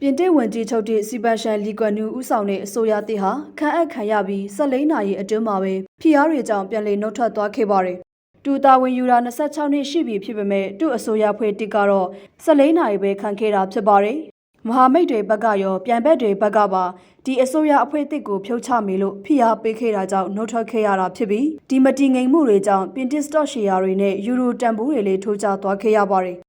ပြင်သစ်ဝန်ကြီးချုပ်တဲ့စီပန်ရှန်လီကွမ်နူဦးဆောင်တဲ့အစိုးရသစ်ဟာခန့်အပ်ခံရပြီး14နာရီအတွင်းမှာပဲဖိအားတွေကြောင့်ပြန်လည်နှုတ်ထွက်သွားခဲ့ပါတယ်။တူတာဝန်ယူတာ26နှစ်ရှိပြီဖြစ်ပေမဲ့သူ့အစိုးရဖွဲ့တစ်ကတော့14နာရီပဲခံခဲ့တာဖြစ်ပါတယ်။မဟာမိတ်တွေဘက်ကရောပြန်ဘက်တွေဘက်ကပါဒီအစိုးရအဖွဲ့အသစ်ကိုဖြုတ်ချမေလို့ဖိအားပေးခဲ့တာကြောင့်နှုတ်ထွက်ခဲ့ရတာဖြစ်ပြီးဒီမတည်ငြိမ်မှုတွေကြောင့်ပြင်သစ်စတော့ရှယ်ယာတွေနဲ့ယူရိုတန်ဖိုးတွေလည်းထိုးကျသွားခဲ့ရပါတယ်။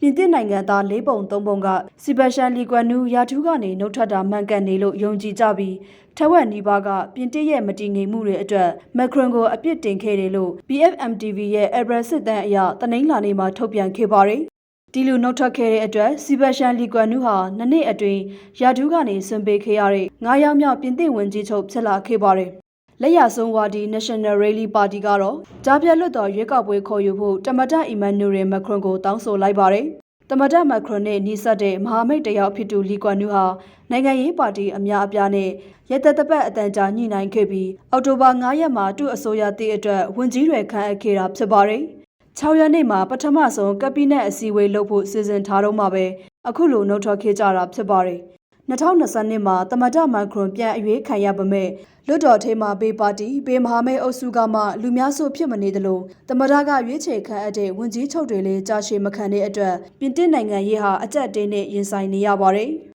ပြင်သစ်နိုင်ငံသား၄ပုံ၃ပုံကစီဘက်ရှန်လီကွမ်နူရာထူးကနေနှုတ်ထွက်တာမှန်ကန်နေလို့ယုံကြည်ကြပြီးထက်ဝက်နီးပါးကပြင်သစ်ရဲ့မတည်ငြိမ်မှုတွေအတွက်မက်ခရွန်ကိုအပြစ်တင်ခဲ့တယ်လို့ BFM TV ရဲ့အဘရစစ်တမ်းအရတနင်္လာနေ့မှာထုတ်ပြန်ခဲ့ပါတယ်။ဒီလိုနှုတ်ထွက်ခဲ့တဲ့အတွက်စီဘက်ရှန်လီကွမ်နူဟာနှစ်နှစ်အတွင်းရာထူးကနေဆွံပေးခဲ့ရတဲ့ငါးယောက်မြောက်ပြင်သစ်ဝန်ကြီးချုပ်ဖြစ်လာခဲ့ပါတယ်။ လက်ရဆုံးဝါဒီ National Rally Party ကတော့ကြားပြတ်လွတ်တော်ရွေးကောက်ပွဲခေါ်ယူဖို့တမတအီမန်နူရယ်မက်ခရွန်ကိုတောင်းဆိုလိုက်ပါတယ်။တမတမက်ခရွန်နဲ့နှိစက်တဲ့မဟာမိတ်တယောက်ဖြစ်သူလီကွမ်နူဟာနိုင်ငံရေးပါတီအများအပြားနဲ့ရက်သက်တပတ်အတန်ကြာညှိနှိုင်းခဲ့ပြီးအောက်တိုဘာ9ရက်မှာသူ့အစိုးရတည်အတွက်ဝန်ကြီးတွေခန့်အပ်ခဲ့တာဖြစ်ပါတယ်။6ရက်နေ့မှာပထမဆုံးကက်ဘိနက်အစည်းအဝေးလုပ်ဖို့စီစဉ်ထားတော့မှပဲအခုလိုနှုတ်ထွက်ခဲ့ကြတာဖြစ်ပါတယ်။ 2020မှာတမတမက်ခရွန်ပြန်အရွေးခံရပါမဲ့လွတ်တော်ထဲမှာဘေးပါတီဘေးမဟာမိတ်အုပ်စုကမှလူများစုဖြစ်မနေသလိုတမတကရွေးချယ်ခံအပ်တဲ့ဝန်ကြီးချုပ်တွေလည်းကြာရှည်မခံတဲ့အတွက်ပြင်သစ်နိုင်ငံရေးဟာအကြက်တင်းနဲ့ရင်ဆိုင်နေရပါတယ်။